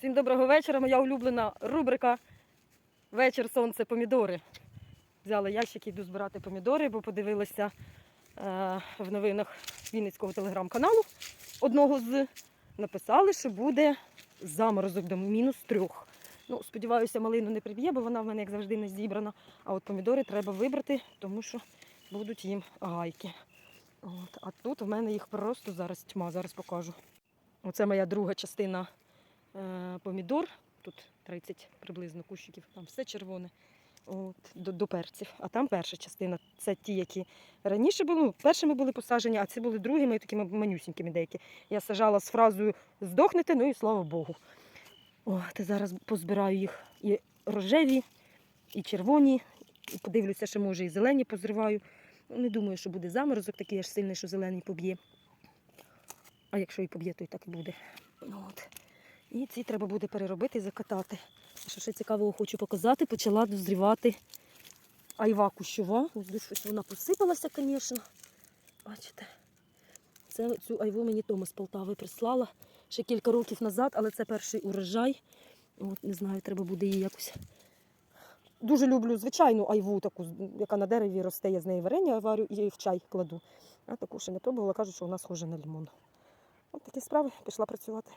Всім доброго вечора. Моя улюблена рубрика Вечір сонце помідори. Взяла ящик, йду збирати помідори, бо подивилася е, в новинах Вінницького телеграм-каналу одного з. Написали, що буде заморозок до мінус трьох. Ну, сподіваюся, малину не приб'є, бо вона в мене, як завжди, не зібрана. А от помідори треба вибрати, тому що будуть їм гайки. От. А тут в мене їх просто зараз тьма, зараз покажу. Оце моя друга частина помідор. Тут 30 приблизно кущиків, там все червоне. От, до, до перців. А там перша частина. Це ті, які раніше були, ну, першими були посаджені, а ці були другими, такими манюсінькими деякі. Я сажала з фразою здохнете, ну і слава Богу. О, та зараз позбираю їх і рожеві, і червоні, і подивлюся, що може і зелені позриваю. Не думаю, що буде заморозок такий аж сильний, що зелений поб'є. А якщо і поб'є, то і так і буде. От. І ці треба буде переробити і закатати. Що ще цікавого хочу показати, почала дозрівати айва кущова. Ось щось вона посипалася, звісно. Бачите? Це цю айву мені Тома з Полтави прислала ще кілька років назад, але це перший урожай. От, не знаю, треба буде її якось. Дуже люблю звичайну айву, таку, яка на дереві росте, я з неї варення варю і в чай кладу. А таку ще не пробувала, кажуть, що вона схожа на лимон. От такі справи, пішла працювати.